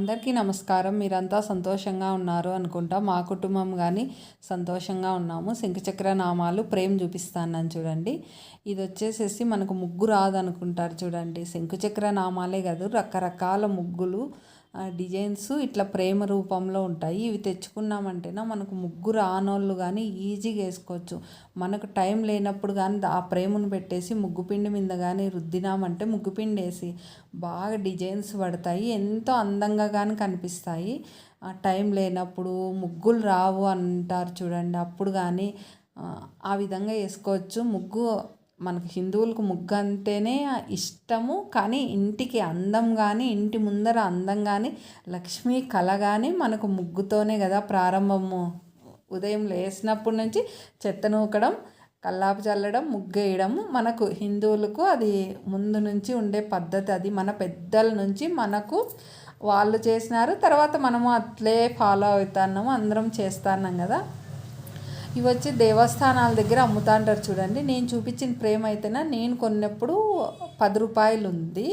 అందరికీ నమస్కారం. మీరంతా సంతోషంగా ఉన్నారు అనుకుంటా. మా కుటుంబం కానీ సంతోషంగా ఉన్నాము. శంఖచక్ర నామాలు ప్రేమ్ చూపిస్తానని చూడండి. ఇది వచ్చేసేసి మనకు ముగ్గు రాదనుకుంటారు చూడండి. శంఖచక్ర నామాలే కాదు రకరకాల ముగ్గులు డిజైన్స్ ఇట్లా ప్రేమ రూపంలో ఉంటాయి. ఇవి తెచ్చుకున్నామంటేనా మనకు ముగ్గు రానోళ్ళు కానీ ఈజీగా వేసుకోవచ్చు. మనకు టైం లేనప్పుడు కానీ ఆ ప్రేమను పెట్టేసి ముగ్గు పిండి మీద కానీ రుద్దినామంటే ముగ్గు పిండి వేసి బాగా డిజైన్స్ పడతాయి. ఎంతో అందంగా కానీ కనిపిస్తాయి. ఆ టైం లేనప్పుడు ముగ్గులు రావు అంటారు చూడండి. అప్పుడు కానీ ఆ విధంగా వేసుకోవచ్చు. ముగ్గు మనకు హిందువులకు ముగ్గు అంటేనే ఇష్టము కానీ ఇంటికి అందం కానీ ఇంటి ముందర అందం కానీ లక్ష్మీ కళ కానీ మనకు ముగ్గుతోనే కదా ప్రారంభము. ఉదయం లేచినప్పటి నుంచి చెత్త నూకడం కల్లాపు చల్లడం ముగ్గేయడం మనకు హిందువులకు అది ముందు నుంచి ఉండే పద్ధతి. అది మన పెద్దల నుంచి మనకు వాళ్ళు చేసినారు తర్వాత మనము అట్లే ఫాలో అవుతున్నాము అందరం చేస్తున్నాం కదా. ఇవి వచ్చి దేవస్థానాల దగ్గర అమ్ముతాంటారు చూడండి. నేను చూపించిన ప్రేమ అయితేనా నేను కొన్నప్పుడు పది రూపాయలు ఉంది.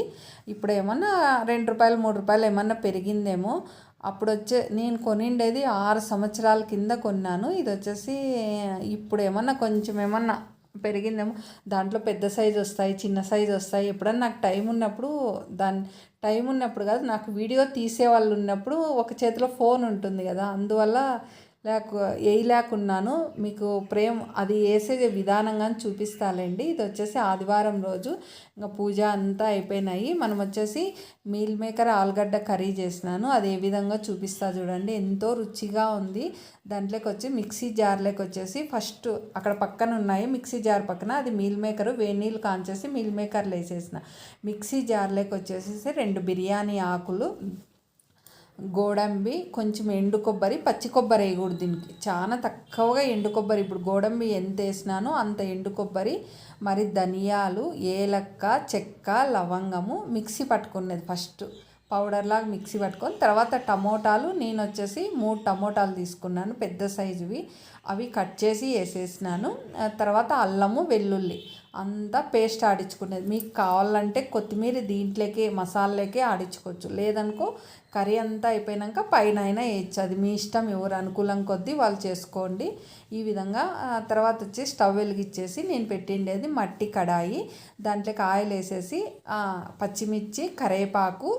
ఇప్పుడు ఏమన్నా రెండు రూపాయలు మూడు రూపాయలు ఏమన్నా పెరిగిందేమో. అప్పుడు వచ్చే నేను కొనిండేది ఆరు సంవత్సరాల కింద కొన్నాను. ఇది వచ్చేసి ఇప్పుడు ఏమన్నా కొంచెం ఏమన్నా పెరిగిందేమో. దాంట్లో పెద్ద సైజు వస్తాయి చిన్న సైజు వస్తాయి. ఎప్పుడన్నా నాకు టైం ఉన్నప్పుడు దాని టైం ఉన్నప్పుడు కాదు నాకు వీడియో తీసే వాళ్ళు ఉన్నప్పుడు ఒక చేతిలో ఫోన్ ఉంటుంది కదా. అందువల్ల లేక వేయలేకున్నాను మీకు ప్రేమ అది వేసే విధానంగా చూపిస్తాలేండి. ఇది వచ్చేసి ఆదివారం రోజు ఇంకా పూజ అంతా అయిపోయినాయి. మనం వచ్చేసి మీల్ మేకర్ ఆలుగడ్డ కర్రీ చేసినాను. అది ఏ విధంగా చూపిస్తా చూడండి. ఎంతో రుచిగా ఉంది. దాంట్లోకి వచ్చి మిక్సీ జార్లోకి వచ్చేసి ఫస్ట్ అక్కడ పక్కన ఉన్నాయి. మిక్సీ జార్ పక్కన అది మీల్ మేకరు వేడి నీళ్ళు కాంచేసి మీల్ మేకర్లు వేసేసిన. మిక్సీ జార్లోకి వచ్చేసేసి రెండు బిర్యానీ ఆకులు గోడంబి కొంచెం ఎండు కొబ్బరి పచ్చి కొబ్బరి వేయకూడదు దీనికి. చాలా తక్కువగా ఎండు కొబ్బరి. ఇప్పుడు గోడంబి ఎంత వేసినానో అంత ఎండు కొబ్బరి మరి ధనియాలు ఏలక్క చెక్క లవంగము మిక్సీ పట్టుకునేది ఫస్ట్. పౌడర్లాగా మిక్సీ పట్టుకొని తర్వాత టమోటాలు నేను వచ్చేసి మూడు టమోటాలు తీసుకున్నాను పెద్ద సైజువి. అవి కట్ చేసి వేసేసినాను. తర్వాత అల్లము వెల్లుల్లి. అంతా పేస్ట్ ఆడించుకునేది. మీకు కావాలంటే కొత్తిమీర దీంట్లోకి మసాలాకే ఆడించుకోవచ్చు. లేదనుకో కర్రీ అంతా అయిపోయినాక పైన అయినా వేయచ్చు. అది మీ ఇష్టం ఎవరు అనుకూలం కొద్దీ వాళ్ళు చేసుకోండి. ఈ విధంగా తర్వాత వచ్చి స్టవ్ వెలిగిచ్చేసి నేను పెట్టిండేది మట్టి కడాయి. దాంట్లోకి ఆయిల్ వేసేసి పచ్చిమిర్చి కరేపాకు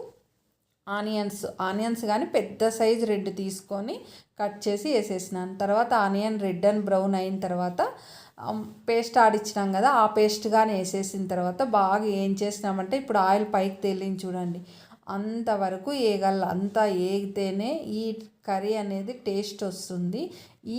ఆనియన్స్ ఆనియన్స్ కానీ పెద్ద సైజ్ రెడ్ తీసుకొని కట్ చేసి వేసేసినాను. తర్వాత ఆనియన్ రెడ్ అండ్ బ్రౌన్ అయిన తర్వాత పేస్ట్ ఆడిచ్చినాం కదా ఆ పేస్ట్ కానీ వేసేసిన తర్వాత బాగా ఏం చేసినామంటే ఇప్పుడు ఆయిల్ పైకి తేలింది చూడండి. అంతవరకు వేయగల అంతా వేగితేనే ఈ కర్రీ అనేది టేస్ట్ వస్తుంది.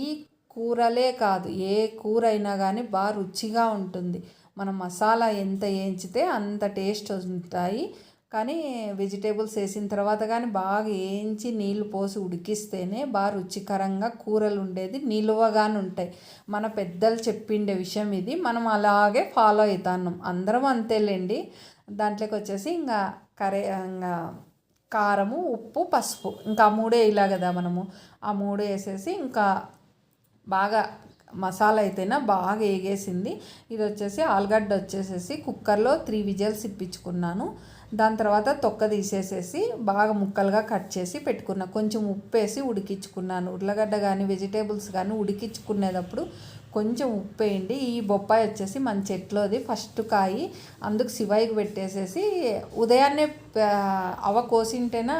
ఈ కూరలే కాదు ఏ కూర అయినా కానీ బాగా రుచిగా ఉంటుంది. మనం మసాలా ఎంత వేయించితే అంత టేస్ట్ ఉంటాయి కానీ వెజిటేబుల్స్ వేసిన తర్వాత కానీ బాగా వేయించి నీళ్ళు పోసి ఉడికిస్తేనే బాగా రుచికరంగా కూరలు ఉండేది నిలువగానే ఉంటాయి. మన పెద్దలు చెప్పిండే విషయం ఇది. మనం అలాగే ఫాలో అవుతున్నాం అందరం అంతేలేండి. దాంట్లోకి వచ్చేసి ఇంకా కరే ఇంకా కారము ఉప్పు పసుపు. ఇంకా ఆ మూడే ఇలా కదా మనము. ఆ మూడు వేసేసి ఇంకా బాగా మసాలా అయితేనా బాగా వేగేసింది ఇది వచ్చేసి ఆలుగడ్డ వచ్చేసేసి కుక్కర్లో త్రీ విజిల్స్ ఇప్పించుకున్నాను. దాని తర్వాత తొక్క తీసేసేసి బాగా ముక్కలుగా కట్ చేసి పెట్టుకున్నా. కొంచెం ఉప్పు వేసి ఉడికించుకున్నాను. ఉర్లగడ్డ కానీ వెజిటేబుల్స్ కానీ ఉడికించుకునేటప్పుడు కొంచెం ఉప్పు వేయండి ఈ బొప్పాయి వచ్చేసి మన చెట్లోది ఫస్ట్ కాయి. అందుకు శివాయికి పెట్టేసేసి ఉదయాన్నే అవ కోసింటేనా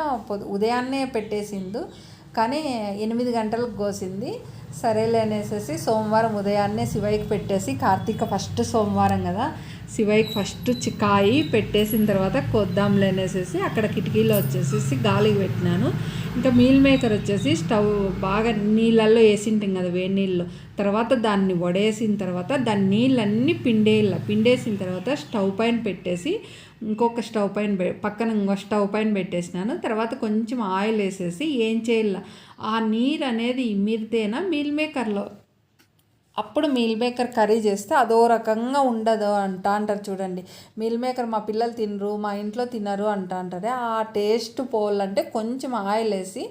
ఉదయాన్నే పెట్టేసిండు. కానీ ఎనిమిది గంటలకు కోసింది. సరేలే అనేసి సోమవారం ఉదయాన్నే శివయ్యకి పెట్టేసి కార్తీక ఫస్ట్ సోమవారం కదా. శివయ్యకి ఫస్ట్ చికాయి పెట్టేసిన తర్వాత కొద్దాంలే అనేసి అక్కడ కిటికీలో వచ్చేసేసి గాలికి పెట్టినాను. ఇంకా మీల్ మేకర్ వచ్చేసి స్టవ్ బాగా నీళ్ళల్లో వేసింటాం కదా వేడి నీళ్ళు తర్వాత దాన్ని వడేసిన తర్వాత దాని నీళ్ళన్నీ పిండేయాల పిండేసిన తర్వాత స్టవ్ పైన పెట్టేసి ఇంకొక స్టవ్ పైన పక్కన ఇంకో స్టవ్ పైన పెట్టేసినాను. తర్వాత కొంచెం ఆయిల్ వేసేసి ఏం చేయాల ఆ నీరు అనేది ఇమ్మిరితేనా మీల్ మేకర్లో? అప్పుడు మీల్ మేకర్ కర్రీ చేస్తే అదో రకంగా ఉండదు అంట అంటారు చూడండి. మీల్ మేకర్ మా పిల్లలు తినరు మా ఇంట్లో తినరు అంట అంటారే. ఆ టేస్ట్ పోవాలంటే కొంచెం ఆయిల్ వేసి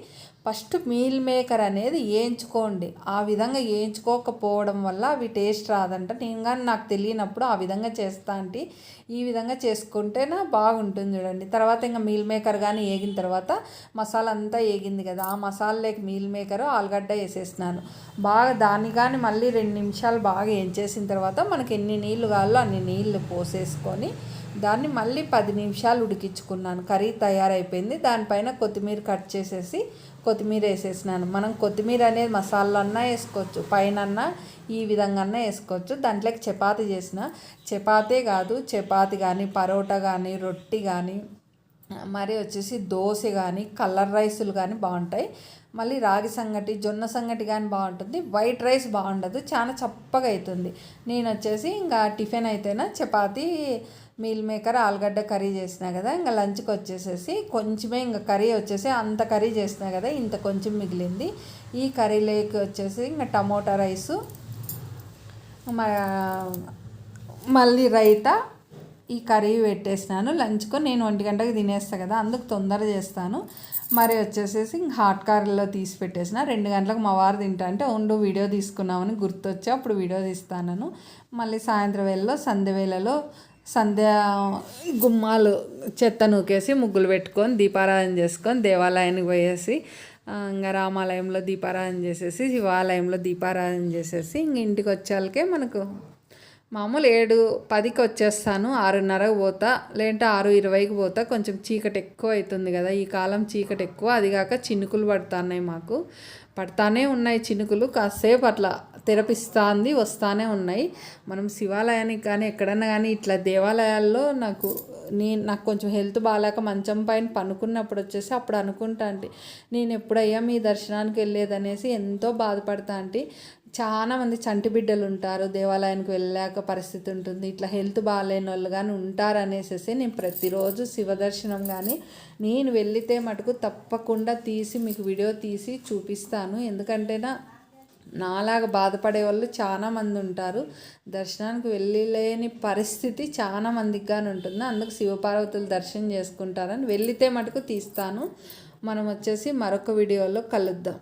ఫస్ట్ మీల్ మేకర్ అనేది వేయించుకోండి ఆ విధంగా వేయించుకోకపోవడం వల్ల అవి టేస్ట్ రాదంట. నేను కానీ నాకు తెలియనప్పుడు ఆ విధంగా చేస్తా అంటే ఈ విధంగా చేసుకుంటేనే బాగుంటుంది చూడండి. తర్వాత ఇంకా మీల్ మేకర్ కానీ వేగిన తర్వాత మసాలా అంతా వేగింది కదా ఆ మసాలాలోకి మీల్ మేకర్ ఆలుగడ్డ వేసేసినాను. బాగా దాన్ని కానీ మళ్ళీ రెండు నిమిషాలు బాగా వేయించేసిన తర్వాత మనకి ఎన్ని నీళ్ళు కావాలో అన్ని నీళ్ళు పోసేసుకొని దాన్ని మళ్ళీ పది నిమిషాలు ఉడికించుకున్నాను. కర్రీ తయారైపోయింది. దానిపైన కొత్తిమీర కట్ చేసేసి కొత్తిమీర వేసేసినాను. మనం కొత్తిమీర అనేది మసాలన్నా వేసుకోవచ్చు పైన ఈ విధంగా వేసుకోవచ్చు. దాంట్లోకి చపాతి చేసిన చపాతీ కాదు చపాతి కానీ పరోటా కానీ రొట్టి కానీ మరి వచ్చేసి దోశ కానీ కలర్ రైసులు కానీ బాగుంటాయి. మళ్ళీ రాగి సంగటి జొన్న సంగటి కానీ బాగుంటుంది. వైట్ రైస్ బాగుండదు. చాలా చప్పగా అవుతుంది నేను వచ్చేసి ఇంకా టిఫిన్ అయితేనా చపాతీ మీల్ మేకర్ ఆలుగడ్డ కర్రీ చేసినా కదా ఇంకా లంచ్కి వచ్చేసేసి కొంచెమే ఇంకా కర్రీ వచ్చేసి అంత కర్రీ చేసినా కదా ఇంత కొంచెం మిగిలింది. ఈ కర్రీలోకి వచ్చేసి ఇంకా టమోటా రైసు మళ్ళీ రైతా ఈ కర్రీ పెట్టేసినాను. లంచ్కు నేను ఒంటి గంటకి తినేస్తాను కదా అందుకు తొందర చేస్తాను. మరి వచ్చేసేసి హాట్ కార్లో తీసి పెట్టేసిన. రెండు గంటలకు మా వారు తింటా అంటే ఉండు వీడియో తీసుకున్నామని గుర్తొచ్చి అప్పుడు వీడియో తీస్తాను మళ్ళీ సాయంత్రం వేళలో సంధ్య వేళలో సంధ్య గుమ్మాలు చెత్త నూకేసి ముగ్గులు పెట్టుకొని దీపారాధన చేసుకొని దేవాలయానికి పోయేసి ఇంకా రామాలయంలో దీపారాధన చేసేసి శివాలయంలో దీపారాధన చేసేసి ఇంక ఇంటికి వచ్చేళ్ళకే మనకు మామూలు ఏడు పదికి వచ్చేస్తాను ఆరున్నరకు పోతా లేదంటే ఆరు ఇరవైకి పోతా. కొంచెం చీకటి ఎక్కువ అవుతుంది కదా ఈ కాలం చీకటి ఎక్కువ. అది కాక చినుకులు పడుతున్నాయి మాకు. పడతానే ఉన్నాయి చినుకులు కాసేపు అట్లా తెరపిస్తుంది వస్తానే ఉన్నాయి. మనం శివాలయానికి కానీ ఎక్కడన్నా కానీ ఇట్లా దేవాలయాల్లో నాకు నేను నాకు కొంచెం హెల్త్ బాగాలేక మంచం పైన పనుకున్నప్పుడు వచ్చేసి అప్పుడు అనుకుంటా అంటే నేను ఎప్పుడయ్యా మీ దర్శనానికి వెళ్ళేదనేసి ఎంతో బాధపడతా అంటే చాలామంది చంటిబిడ్డలు చంటి బిడ్డలు ఉంటారు దేవాలయానికి వెళ్ళాక పరిస్థితి ఉంటుంది. ఇట్లా హెల్త్ బాగాలేని వాళ్ళు కానీ ఉంటారు అనేసి నేను ప్రతిరోజు శివ దర్శనం కానీ నేను వెళితే మటుకు తప్పకుండా తీసి మీకు వీడియో తీసి చూపిస్తాను. ఎందుకంటేనా నాలాగా బాధపడే వాళ్ళు చాలా మంది ఉంటారు. దర్శనానికి వెళ్ళలేని పరిస్థితి చాలా మందికి కానీ ఉంటుంది. అందుకు శివపార్వతులు దర్శనం చేసుకుంటారని వెళితే మటుకు తీస్తాను. మనం వచ్చేసి మరొక వీడియోలో కలుద్దాం.